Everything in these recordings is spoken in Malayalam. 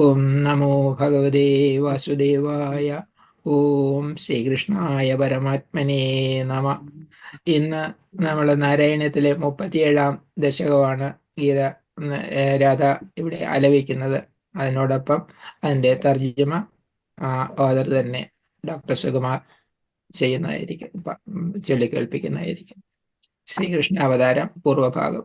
ഓം നമോ ഭഗവതേ വാസുദേവായ. ഓം ശ്രീകൃഷ്ണായ പരമാത്മനേ നമ. ഇന്ന് നമ്മൾ നാരായണത്തിലെ മുപ്പത്തിയേഴാം ദശകമാണ് ഗീത രാധ ഇവിടെ ആലപിക്കുന്നത് അതിനോടൊപ്പം അതിന്റെ തർജമ ഓദർ തന്നെ ഡോക്ടർ സുകുമാർ ചെയ്യുന്നതായിരിക്കും ചൊല്ലിക്കേൽപ്പിക്കുന്നതായിരിക്കും ശ്രീകൃഷ്ണ അവതാരം പൂർവഭാഗം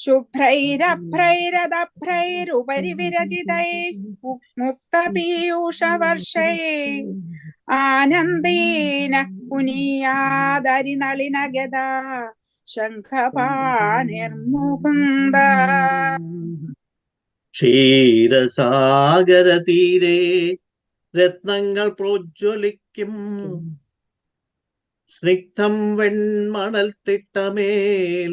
ശുഭ്രൈരഭ്രൈരദഭ്രൈരുപരി വിരചിതൈ മുക്തപീയൂഷവർഷൈ ആനന്ദീന പുനീയാദരിനളിനഗത ശംഖപാണിർമുകുന്ദ ക്ഷീരസാഗരതീരെ രത്നങ്ങൾ പ്രോജ്വലിക്കും സ്നിഗ്ധം വെൺമണൽ തിട്ടമേൽ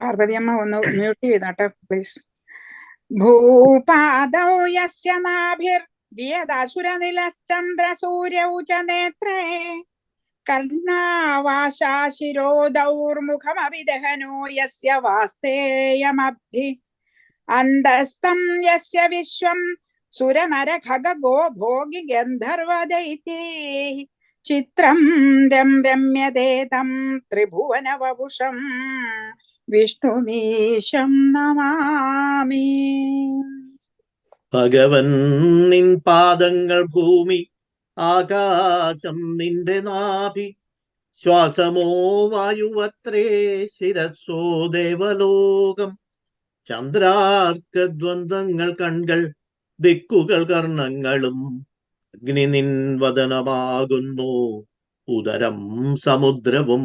പാർവതിയമ്മ ഒന്ന് മ്യൂട്ട് ചെയ്താട്ടെ പ്ലീസ് ഭൂപാദൗ യസ്യ നാഭിർ വിയദാസുരനിലശ്ചന്ദ്രസൂര്യൗ ച നേത്രേ കർണാവാശാശിരോദൗർമുഖമവിദഹനോ യസ്യ വാസ്തേയമബ്ധി. അന്തസ്തം യസ്യ വിശ്വം സുരനര ഖഗോ ഭോഗി ഗന്ധർവദൈതി ചിത്രം രം രമ്യതേ തം വിഷ്ണുമീശം നമാമി. ഭഗവൻ നിൻ പാദങ്ങൾ ഭൂമി ആകാശം നിന്റെ നാഭി ശ്വാസമോ വായുവത്രേ ശിരസോ ദേവലോകം. ചന്ദ്രാർക്ക ദ്വന്ദ്ങ്ങൾ കൺകൾ ദിക്കുകൾ കർണങ്ങളും അഗ്നി നിൻ വദനമാകുന്നു ഉദരം സമുദ്രവും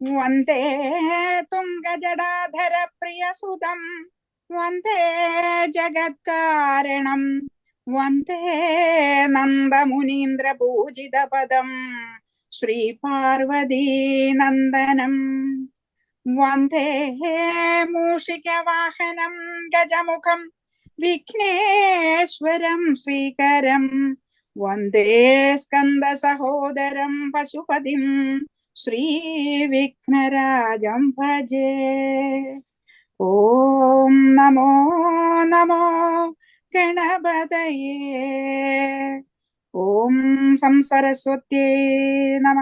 വന്ദേ തുംഗജടാധര പ്രിയസുതം. വന്ദേ ജഗത്കാരണം. വന്ദേ നന്ദമുനീന്ദ്ര പൂജിതപദം ശ്രീ പാർവതീ നന്ദനം. വന്ദേ മൂഷികവാഹനം ഗജമുഖം. വിഘ്നേശ്വരം ശ്രീകരം. വന്ദേ സ്കന്ദ സഹോദരം പശുപതിം ശ്രീവിഘ്നരാജം ഭജേ ഓം നമോ നമോ ഗണപതയേ ഓം സംസരസ്വത്യേ നമ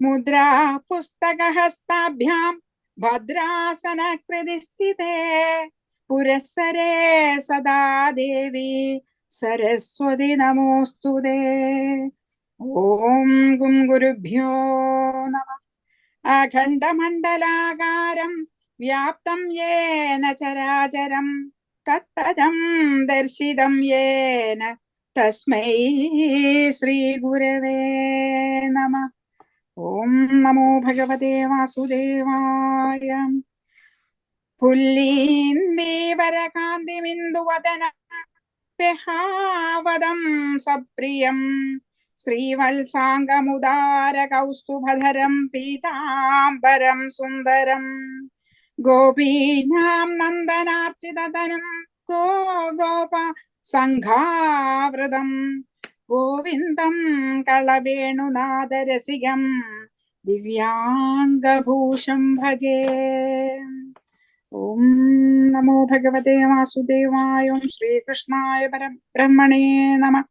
മുദ്രാ പുസ്തകഹസ്താഭ്യാം ഭദ്രാസനകൃതി സ്ഥിതേ പുരസ്സരേ സദാ ദേവി സരസ്വതി നമോസ്തുതേ ॐ गुं गुरुभ्यो नमः अखण्डमण्डलाकारं व्याप्तं येन चराचरं तत्पदं दर्शितं येन तस्मै श्रीगुरवे नमः ॐ नमो भगवते वासुदेवाय पुल्लीन्दीवरकान्तिमिन्दुवदन प्यहावदं सप्रियम् ശ്രീവത്സാംഗമുദാരകൗസ്തുഭധരം പീതാംബരം സുന്ദരം. ഗോപീനാം നന്ദനാർച്ചിതനം ഗോ ഗോപ സംഘാവൃതം ഗോവിന്ദം കളവേണുനാദരസികം ദിവ്യാംഗഭൂഷം ഭജേ. ഓം നമോ ഭഗവതേ വാസുദേവായ ശ്രീകൃഷ്ണായ പരബ്രഹ്മണേ നമ.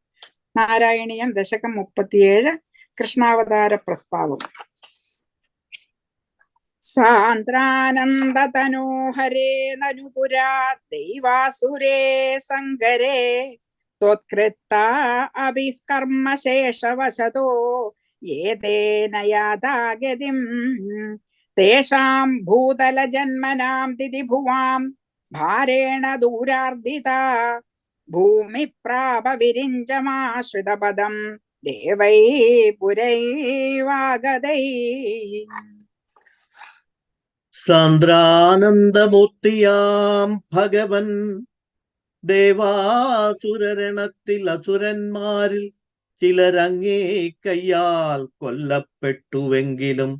നാരായണീയം ദശകം മുപ്പത്തിയേഴ് കൃഷ്ണാവതാര പ്രസ്താവം സാന്ദ്രാനന്ദതനോഹരേ നനുപുരാ ദൈവാസുരേ സങ്കരേ त्वत्कृत्ता अभिकर्मशेषवशतो ये तेन याता गतिम् तेषां भूतलजन्मनां दिदिभुवां भारेण दूरार्दिता ഭൂമി ഭൂമിപ്രാപവിരിഞ്ചമാശ്രിതപദം ദേവൈ പുരൈവാഗതൈ സാന്ദ്രാനന്ദമൂർത്തിയാം ഭഗവൻ ദേവാസുരണത്തിൽ അസുരന്മാരിൽ ചിലരങ്ങേ കയ്യാൽ കൊല്ലപ്പെട്ടുവെങ്കിലും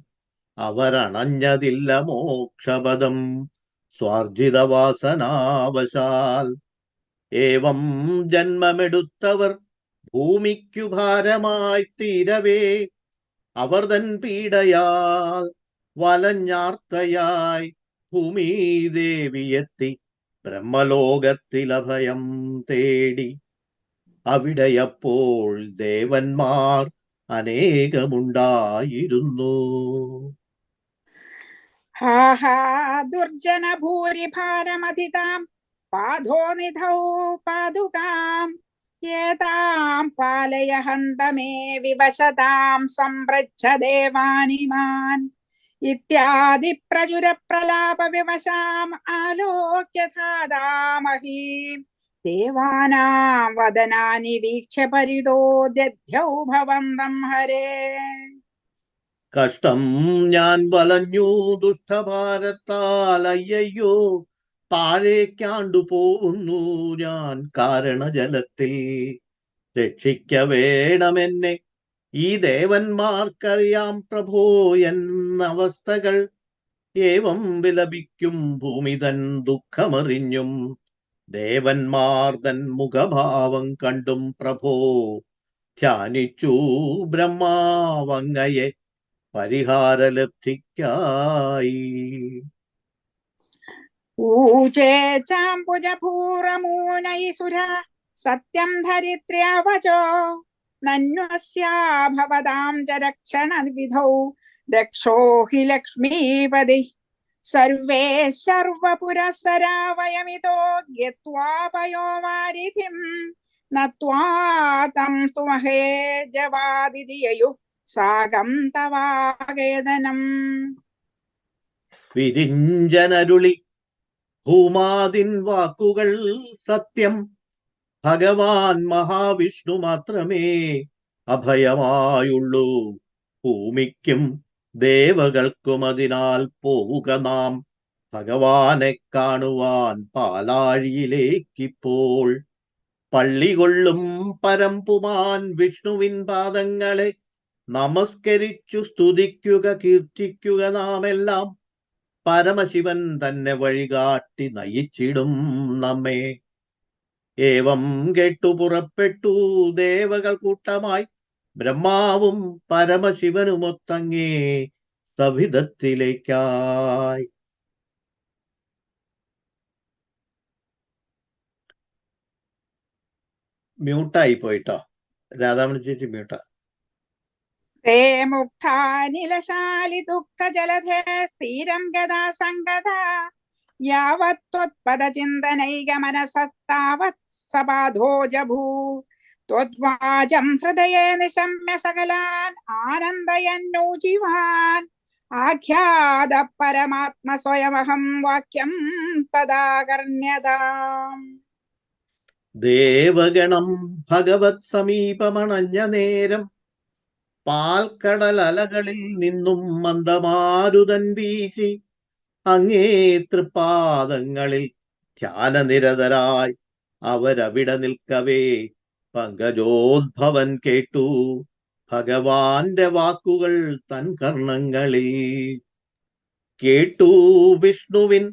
അവരണഞ്ഞതില്ല മോക്ഷപദം. സ്വാർജിതവാസനാവശാൽ ഏവം ജന്മമെടുത്തവർ ഭൂമിക്കു ഭാരമായി തീരവേ. അവർ തൻ പീഡയാൽ വലഞ്ഞാർത്തയായി ഭൂമി ദേവിയെത്തി ബ്രഹ്മലോകത്തിലഭയം തേടി. അവിടെയപ്പോൾ ദേവന്മാർ അനേകമുണ്ടായിരുന്നു. ഹാഹാ ദുർജന ഭൂരിഭാരമധിതാം भूरिभारमधितां पाधो निधौ पादुकाम् एतां पालय हन्त मे विवशतां सम्पृच्छ देवानिमान् इत्यादि प्रचुरप्रलापविवशाम् आलोक्य धादामहीम् देवानां वदनानि वीक्ष्य परितो दध्यौ भवन्तं हरे കഷ്ടം ഞാൻ വലഞ്ഞു ദുഷ്ടഭാരത്താൽ അയ്യയ്യോ താഴേക്കാണ്ടു പോകുന്നു ഞാൻ കാരണജലത്തിൽ. രക്ഷിക്ക വേണമെന്നെ. ഈ ദേവന്മാർക്കറിയാം പ്രഭോ എന്നവസ്ഥകൾ. ഏവം വിലപിക്കും ഭൂമി തൻ ദുഃഖമറിഞ്ഞും. ദേവന്മാർ തൻ മുഖഭാവം കണ്ടും പ്രഭോ. ധ്യാനിച്ചു ബ്രഹ്മാവങ്ങയെ. പരിഹാരലബ്ധിക്കായി. ഊചേ ചാംബുജഭൂറമൂനൈസുര സത്യം ധരിത്ര്യാവചോ നന്വസ്യാഭവതാം ച രക്ഷണ വിധൗ ദക്ഷോ ഹി ലക്ഷ്മീപതി. സർവേ സർവപുരസരാ വയമിതോ ഗത്വാപയോമാരിധിം നത്വാതം സ്തുമഹേ ജവാദിതിയയു സാകം തവാകേതനം വിരിഞ്ചനരുളി ഭൂമാതിൻ വാക്കുകൾ സത്യം. ഭഗവാൻ മഹാവിഷ്ണു മാത്രമേ അഭയമായുള്ളൂ. ഭൂമിക്കും ദേവകൾക്കും അതിനാൽ പോവുക നാം. ഭഗവാനെ കാണുവാൻ പാലാഴിയിലേക്കിപ്പോൾ. പള്ളി കൊള്ളും പരമ്പുമാൻ വിഷ്ണുവിൻ പാദങ്ങളെ. നമസ്കരിച്ചു സ്തുതിക്കുക കീർത്തിക്കുക നാമെല്ലാം. പരമശിവൻ തന്നെ വഴികാട്ടി നയിച്ചിടും നമ്മെ. ഏവം കേട്ടു പുറപ്പെട്ടു ദേവകൾ കൂട്ടമായി ബ്രഹ്മാവും പരമശിവനുമൊത്തങ്ങേ സവിധത്തിലേക്കായി. മ്യൂട്ടായി പോയിട്ടോ. രാധാമണി ചേച്ചി മ്യൂട്ടാ ते मुक्तानिलशालि दुःखजलधे स्थिरं गदा सङ्गदा यावत् त्वत्पदचिन्तनैकमनसत्तावत् सबाधो जभू त्वद्वाचं हृदये निशम्य सकलान् आनन्दयन्नूजिवान् आख्याद परमात्म स्वयमहं वाक्यं तदा कर्ण्यताम् ദേവഗണം ഭഗവത് സമീപമണഞ്ഞ നേരം പാൽക്കടൽ അലകളിൽ നിന്നും മന്ദമാരുതൻ വീശി അങ്ങേ തൃപ്പാദങ്ങളിൽ ധ്യാനനിരതരായി അവരവിടെ നിൽക്കവേ. പങ്കജോദ്ഭവൻ കേട്ടു. ഭഗവാന്റെ വാക്കുകൾ തൻ കർണങ്ങളിൽ കേട്ടു. വിഷ്ണുവിൻ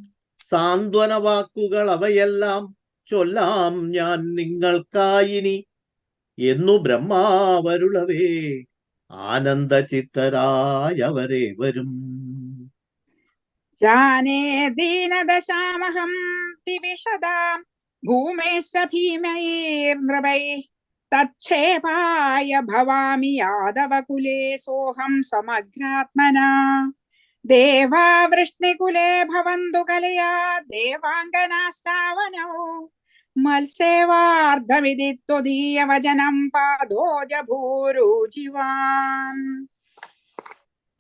സാന്ത്വന വാക്കുകൾ അവയെല്ലാം ചൊല്ലാം ഞാൻ നിങ്ങൾക്കായിനി എന്നു ബ്രഹ്മാവരുളവേ ആനന്ദചിത്തരായവരേവരും ജാനേ ദീനദശാമഹം ദിവിശദാം ഭൂമേശ ഭീമൈർനൃപൈ തച്ഛേപായ ഭവാമി യാദവകുലേ സോഹം സമഗ്രാത്മനാ ദേവാവൃഷ്ണികുലേ ഭവന്തു കലയാ ദേവാംഗനാശ്രാവനോ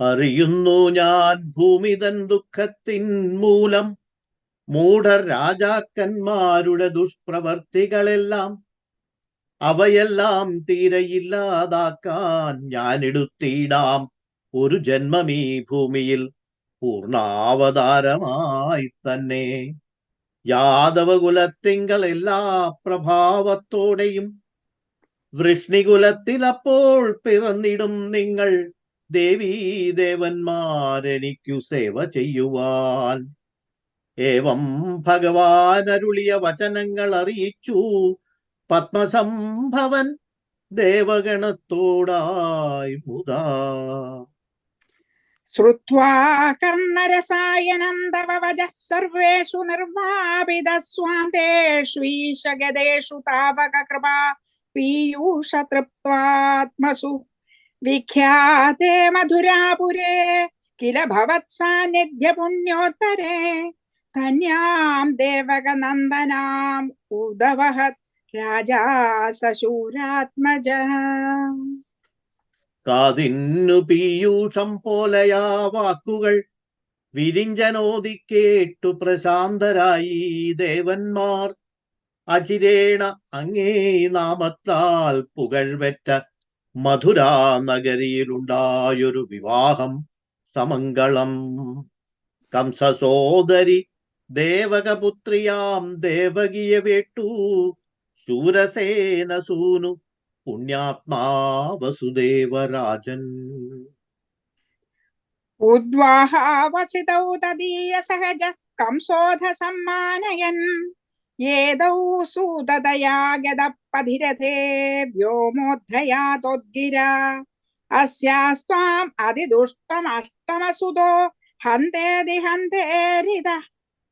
അറിയുന്നു ഞാൻ ഭൂമിതൻ ദുഃഖത്തിൻ മൂലം മൂഢ രാജാക്കന്മാരുടെ ദുഷ്പ്രവർത്തികളെല്ലാം അവയെല്ലാം തീരയില്ലാതാക്കാൻ ഞാൻ എടുത്തിടാം ഒരു ജന്മം ഈ ഭൂമിയിൽ പൂർണാവതാരമായി തന്നെ യാദവകുലത്തിങ്കൽ എല്ലാ പ്രഭാവത്തോടെയും വൃഷ്ണികുലത്തിൽ അപ്പോൾ പിറന്നിടും നിങ്ങൾ ദേവീദേവന്മാരെനിക്കു സേവ ചെയ്യുവാൻ. ഏവം ഭഗവാൻ അരുളിയ വചനങ്ങൾ അറിയിച്ചു പത്മസംഭവൻ ദേവഗണത്തോടായി മുതാ. श्रुत्वा कर्णरसायनं तव वचः सर्वेषु निर्वापितस्वान्तेष्वीशगदेषु तावककृपा पीयूषतृप्त्वात्मसु विख्याते मधुरापुरे किल भवत्सान्निध्यपुण्योत्तरे कन्यां देवकनन्दनाम् उदवहत् राजा सशूरात्मजः। കാതിന്നു പീയൂഷം പോലെയാ വാക്കുകൾ. വിരിഞ്ചനോദി കേട്ടു പ്രശാന്തരായി ദേവന്മാർ. അചിരേണ അങ്ങേ നാമത്താൽ പുകഴ്വെറ്റ മധുരാ നഗരിയിലുണ്ടായൊരു വിവാഹം സമംഗളം. കംസസോദരി ദേവകപുത്രിയാം ദേവകിയെ വേട്ടു. ശൂരസേന സൂനു पुण्यात्मा वसुदेवराजन् उद्वाहावसितौ तदीयसहजः कंसोऽधसम्मानयन् येदौ सूददया गदपधिरथे व्योमोद्धयातोद्गिरा। अस्यास्त्वाम् अतिदुष्टमष्टमसुतो हन्तेऽधि हन्ते हृदः।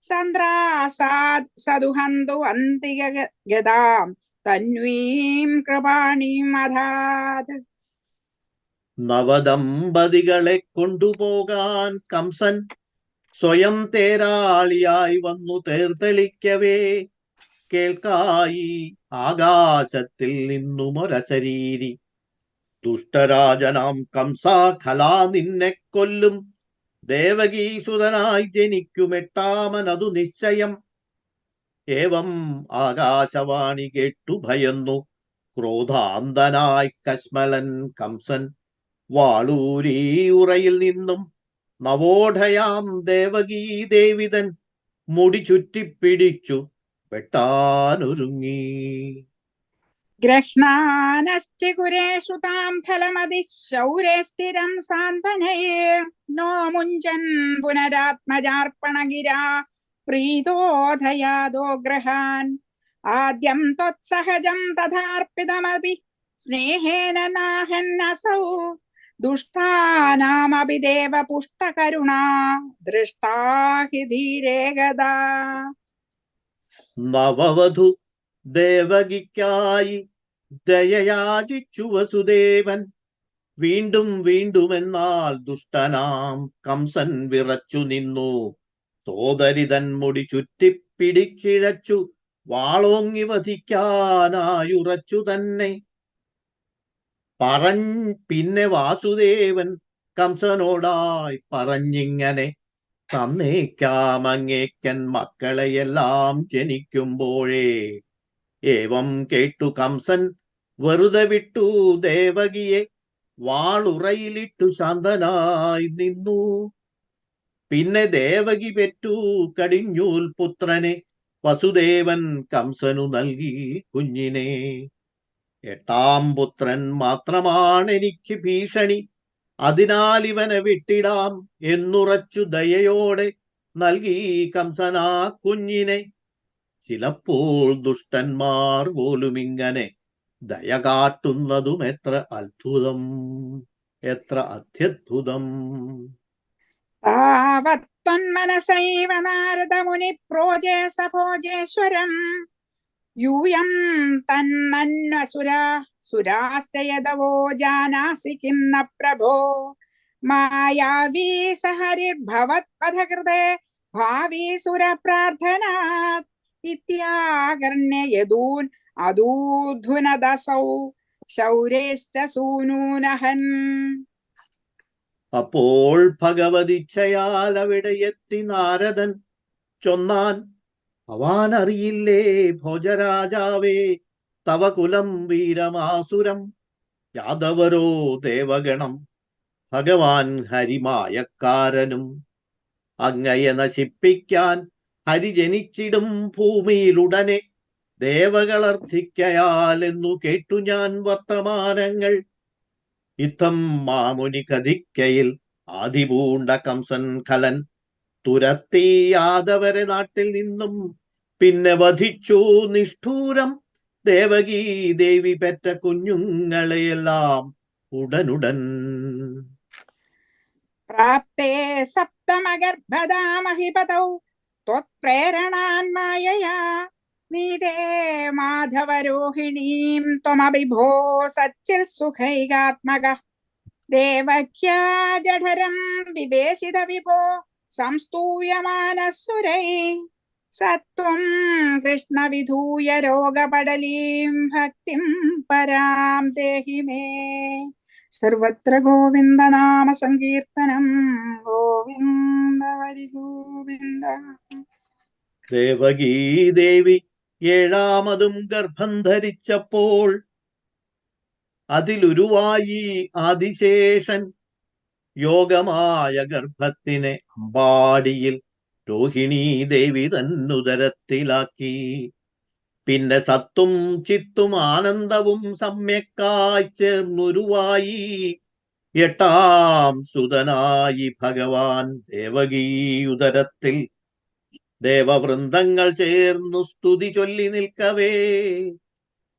सन्द्रासाद् सदुहन्तु हन्ति गदाम्। തന്വീം കൃപാണീം അധാത് നവദമ്പതികളെ കൊണ്ടുപോകാൻ കംസൻ സ്വയം തേരാളിയായി വന്നു തേർത്തെളിക്കവേ കേൾക്കായി ആകാശത്തിൽ നിന്നും ഒരശരീരി. ദുഷ്ടരാജനാം കംസാ കലാ നിന്നെ കൊല്ലും. ദേവകീസുതനായി ജനിക്കുമെട്ടാമനതു നിശ്ചയം. ഏവം ആകാശവാണി കേട്ടു ഭയന്നു. ക്രോധാന്തനായി കശ്മലൻ കംസൻ വാളൂരീ ഉറയിൽ നിന്നും നവോഢയാം ദേവകീ ദേവിതൻ മുടി ചുറ്റിപ്പിടിച്ചു. വെട്ടാനൊരുങ്ങി. ഗ്രഹ്ണാനശ്ചികുരേഷു താം ഫലമതിശൗരേ സ്ഥിരം സാന്ത്വനയേ നോ മുഞ്ചൻ പുനരാത്മജാർപ്പണഗിരാ പ്രീതോധയാദോഗ്രഹാൻ. ആദ്യം ത്വത്സഹജം തഥാർപ്പിതമപി. സ്നേഹേന നാഹന്നസൗ ദുഷ്ടാനാമപി ദേവപുഷ്ടകരുണാ ദൃഷ്ടാ ഹി ധീരേ ഗദാ നവവധു ദേവകിക്കായി ദയയാചിച്ചു വസുദേവൻ. വീണ്ടും വീണ്ടുമെന്നാൽ ദുഷ്ടനാം കംസൻ വിറച്ചു നിന്നു. സോദരിതൻ തൻമുടി ചുറ്റിപ്പിടിച്ചിഴച്ചു വാളോങ്ങി വധിക്കാനായുറച്ചു തന്നെ. പറഞ്ഞ് പിന്നെ വാസുദേവൻ കംസനോടായി പറഞ്ഞിങ്ങനെ തന്നേക്കാം അങ്ങേക്കൻ മക്കളെയെല്ലാം ജനിക്കുമ്പോഴേ. ഏവം കേട്ടു കംസൻ വെറുതെ വിട്ടു ദേവകിയെ. വാളുറയിലിട്ടു ശാന്തനായി നിന്നു. പിന്നെ ദേവകി പെറ്റു കടിഞ്ഞൂൽ പുത്രനെ വസുദേവൻ കംസനു നൽകി കുഞ്ഞിനെ. എട്ടാം പുത്രൻ മാത്രമാണ് എനിക്ക് ഭീഷണി. അതിനാൽ ഇവനെ വിട്ടിടാം എന്നുറച്ചു ദയയോടെ നൽകി കംസനാ കുഞ്ഞിനെ. ചിലപ്പോൾ ദുഷ്ടന്മാർ പോലും ഇങ്ങനെ ദയ കാട്ടുന്നതും എത്ര അത്ഭുതം എത്ര അത്യദ്ഭുതം. तावत्तन्मनसैव स सभोजेश्वरम्। यूयं तन्नन्वसुरा सुराश्च यदवो जानासि किं न प्रभो। मायावी स हरिर्भवत्पथकृते भावी सुरप्रार्थनात् इत्यागर्ण्य यदून् अदूधुनदसौ शौरेश्च सूनूनहन्। അപ്പോൾ ഭഗവതിച്ഛയാൽ അവിടെ എത്തി നാരദൻ ചൊന്നാൻ ഭവാൻ അറിയില്ലേ ഭോജരാജാവേ തവ കുലം വീരമാസുരം യാദവരോ ദേവഗണം ഭഗവാൻ ഹരിമായക്കാരനും അങ്ങയെ നശിപ്പിക്കാൻ ഹരി ജനിച്ചിടും ഭൂമിയിലുടനെ ദേവകളർത്ഥിക്കയാൽ എന്നു കേട്ടു ഞാൻ വർത്തമാനങ്ങൾ. ഇത്തം മാമുനി കഥിക്കയിൽ ആദിപൂണ്ട കംസൻ കലൻ. തുരത്തി യാദവരെ നാട്ടിൽ നിന്നും പിന്നെ വധിച്ചു നിഷ്ഠൂരം. ദേവകീ ദേവി പെറ്റ കുഞ്ഞുങ്ങളെയെല്ലാം ഉടനുടൻ. പ്രാപ്തേ സപ്തമഗർഭദാമഹിപതൗ. ത്വത്പ്രേരണാന്മായയാ. നീതേ മാധവരോഹിണീം ത്വമഭിഭോ സച്ചിൽ സുഖൈകാത്മക ദേവക്യാ ജഠരം വിവേശിത വിഭോ സംസ്തൂയമാനസുരൈ സത്വം കൃഷ്ണവിധൂയ രോഗപടലീം ഭക്തിം പരാം ദേഹി മേ സർവത്ര ഗോവിന്ദനാമ സങ്കീർത്തനം ഗോവിന്ദ ഹരി ഗോവിന്ദ ദേവകീ ദേവി ഏഴാമതും ഗർഭം ധരിച്ചപ്പോൾ അതിലുരുവായി ആദിശേഷൻ യോഗമായ ഗർഭത്തിനെ അമ്പാടിയിൽ രോഹിണീ ദേവി തന്നുദരത്തിലാക്കി. പിന്നെ സത്തും ചിത്തും ആനന്ദവും സമ്യക്കായി ചേർന്നുരുവായി. എട്ടാം സുതനായി ഭഗവാൻ ദേവകീ ഉദരത്തിൽ ദേവവൃന്ദങ്ങൾ ചേർന്നു സ്തുതി ചൊല്ലി നിൽക്കവേ.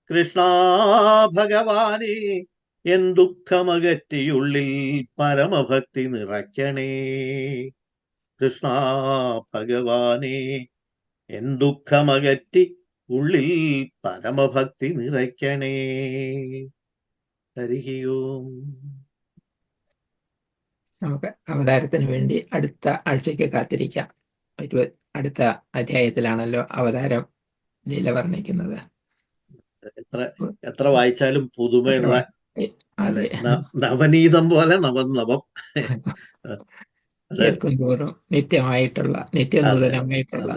കൃഷ്ണ ഭഗവാനെ എൻ ദുഃഖമകറ്റിയുള്ളിൽ പരമഭക്തി നിറയ്ക്കണേ. കൃഷ്ണ ഭഗവാനെ എൻ ദുഃഖമകറ്റി ഉള്ളിൽ പരമഭക്തി നിറയ്ക്കണേ. ഹരി നമുക്ക് അവതാരത്തിന് വേണ്ടി അടുത്ത ആഴ്ചയ്ക്ക് കാത്തിരിക്കാം. ഇരുപത് അടുത്ത അധ്യായത്തിലാണല്ലോ അവതാരം ലീല വർണിക്കുന്നത്. എത്ര എത്ര വായിച്ചാലും പുതുമയുള്ള നവനീതം പോലെ നവനവം അതെ. കേൾക്കും നിത്യമായിട്ടുള്ള നിത്യനൂതനമായിട്ടുള്ള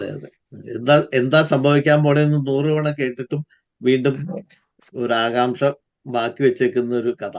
എന്താ എന്താ സംഭവിക്കാൻ പോണെന്ന് നൂറ് തവണ കേട്ടിട്ടും വീണ്ടും. ഒരു ആകാംക്ഷ ബാക്കി വെച്ചേക്കുന്ന ഒരു കഥ